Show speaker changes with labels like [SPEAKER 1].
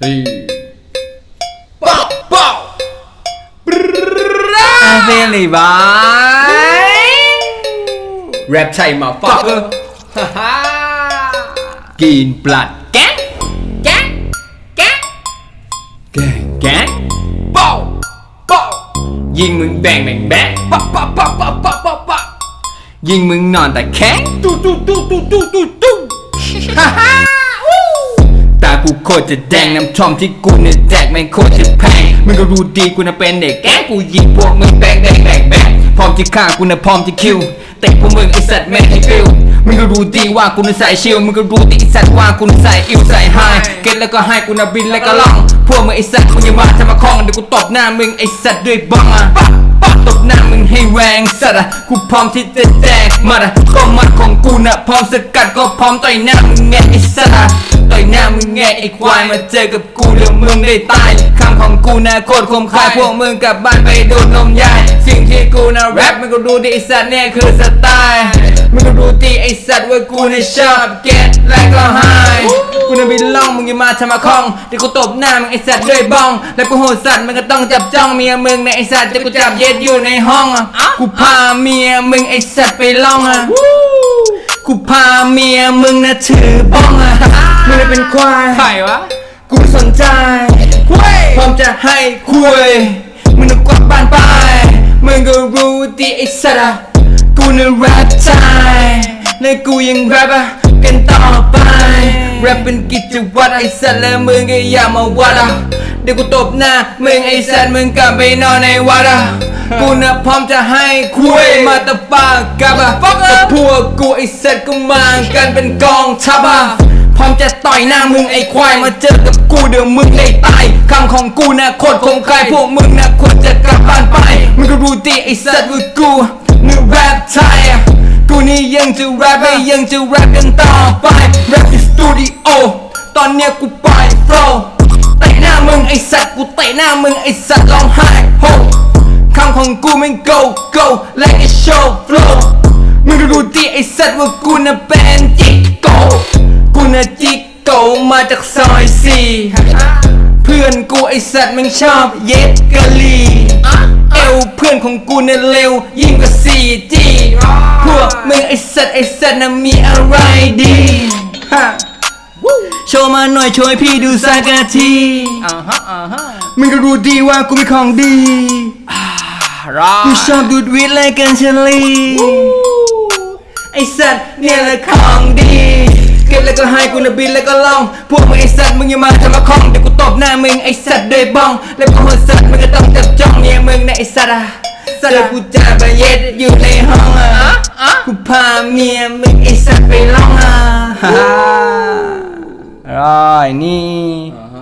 [SPEAKER 1] เฮ้ยป๊อกป๊อก
[SPEAKER 2] I feel it vibe
[SPEAKER 1] แรปไทยมาฟักเกอร์
[SPEAKER 2] กินปลัดแก๊งแก๊งแก๊งแก๊งแก๊ง
[SPEAKER 1] ป๊อกป๊อก
[SPEAKER 2] ยิงมึงแบงแบงแบง
[SPEAKER 1] ป๊อกป๊อกป๊อกป๊อกป๊อกป๊อกป๊อก
[SPEAKER 2] ยิงมึงนอนแต่แข็ง
[SPEAKER 1] ตู้ตู้ตู้ตู้ตู้ตู้ตู้
[SPEAKER 2] ตา กูโคตรจะแดงน้ำชอมที่กูเนี่ยแจกแม่งโคตรจะแพงมึงก็รู้ดีกูน่ะเป็นเด็กแก๊งกูยิงพวกมึงแบงแบงแบงแบงพร้อมจะฆ่ากูน่ะพร้อมจะคิวเตะพวกมึงไอสัตว์แม่งให้ฟิวมึงก็รู้ดีว่ากูน่ะใส่ชิลมึงก็รู้ดีไอสัตว์ว่ากูน่ะใส่อิวใส่ไฮเก็ตแล้วก็ให้กูน่ะบินแล้วก็ล่อง พวกมึงไอสัตว์มึงอย่ามาทำมาคล้องเดี๋ยวกูตบหน้ามึงไอสัตว์ด้วยบ้องอะ ปักหน้ามึงให้แรงสัตว์อะกูพร้อมที่จะแจกมาอะก็มัดของกูนะพร้อมสกัดก็พร้อมต่อยหน้ามึงไงไอสัตว์อะต่อยหน้ามึงไงไอควายมาเจอกับกูเดี๋ยวมึงได้ตายคำของกูนะโคตรคมคายพวกมึงกลับบ้านไปดูนมยายสิ่งที่กูนะแรปมึงก็ดูดิไอสัตว์เนี่ยคือสไตล์มึงก็ดูดิไอสัตว์ว่ากูเนี่ยชอบเก็ตและ ก็ไฮกูน่ะบินล่องมึงอย่ามาทำมาคล้องเดี๋ยวกูตบหน้ามึงไอสัตว์ด้วยบ้อง แล้วกูโหดสัตว์มึงก็ต้องจับจ้องเมียมึงในะไอสัตว์จะกูจับเย็ดอยู่ในห้องอะกูพาเมียมึงไอสัตว์ไปล่องอะกูพาเมียมึงนะถือบ้องอะมึงน่ะเป็นควาย
[SPEAKER 1] ใครวะ
[SPEAKER 2] กูสนใจ
[SPEAKER 1] เว้ย
[SPEAKER 2] พร้อมจะให้คุยมึงนึกว่าบ้านไปมึงก็รู้ดีไอ้สัตว์อะกูน่ะแรปใจและกูยังแรปอะกันต่อไป แรปเป็นกิจวัตรไอ้สัตว์และมึงก็อย่ามาวัดอะเดี๋ยวกูตบหน้ามึงไอ้สัตว์มึงกลับไปนอนในวัดอะกูน่ะพร้อมจะให้คุยมาตะปากกับอะกับพวกกูไอ้สัตว์ก็มากันเป็นกองทัพอะพร้อมจะต่อยหน้ามึงไอ้ควายมาเจอกับกูเดี๋ยวมึงได้ตายคำของกูนะโคตรคงคายพวกมึงนะควรจะกลับบ้านไปมึงก็รู้ดีไอ้สัตว์ว่ากูนี่แรปไทยอะ กูนี่ยังจะแรปไม่ยังจะแรปกันต่อไปแรปที่สตูดิโอตอนเนี้ยกูปล่อยโฟลว์เตะหน้ามึงไอ้สัตว์กูเตะหน้ามึงไอ้สัตว์ร้องไห้โฮคำของกูแม่ง go go like a show flow มึงก็รู้ดีไอ้สัตว์ว่ากูน่ะเป็นจิกโกกูน่ะจิกโกมาจากซอยสี่เพื่อนกูไอสัตว์มึงชอบเย็ดกะลี เอวเพื่อนของกูน่ะเร็ว ยิ่งกว่า 4G พวกมึงไอสัตว์ไอสัตว์น่ะมีอะไรดีฮะโชว์มาหน่อยช่วยพี่ดูสักนาที
[SPEAKER 1] อ่าฮะอ่าฮะ
[SPEAKER 2] มึงก็รู้ดีว่ากูมีของดี
[SPEAKER 1] รอ
[SPEAKER 2] กูชอบดูดวิทย์และกันเชลีไอสัตว์เนี่ยแหละของดี เก็บแล้วก็ให้กูนะบินแล้วก็ล่อง พวกมึงไอสัตว์มึงอย่ามาทำมาคล้องเดี๋ยวกูตบหน้ามึงไอสัตว์ด้วยบ้อง แล้วพวกมึงสัตว์มึงก็ต้องจับจ้องเนี่ยมึงนะไอสัตว์อะสัตว์กูจะไปเย็ดอยู่ในห้องอะกูพาเมียมึงไอสัตว์ไปล่องอะฮ่าฮ่าร้อยนี่
[SPEAKER 1] อ่าฮ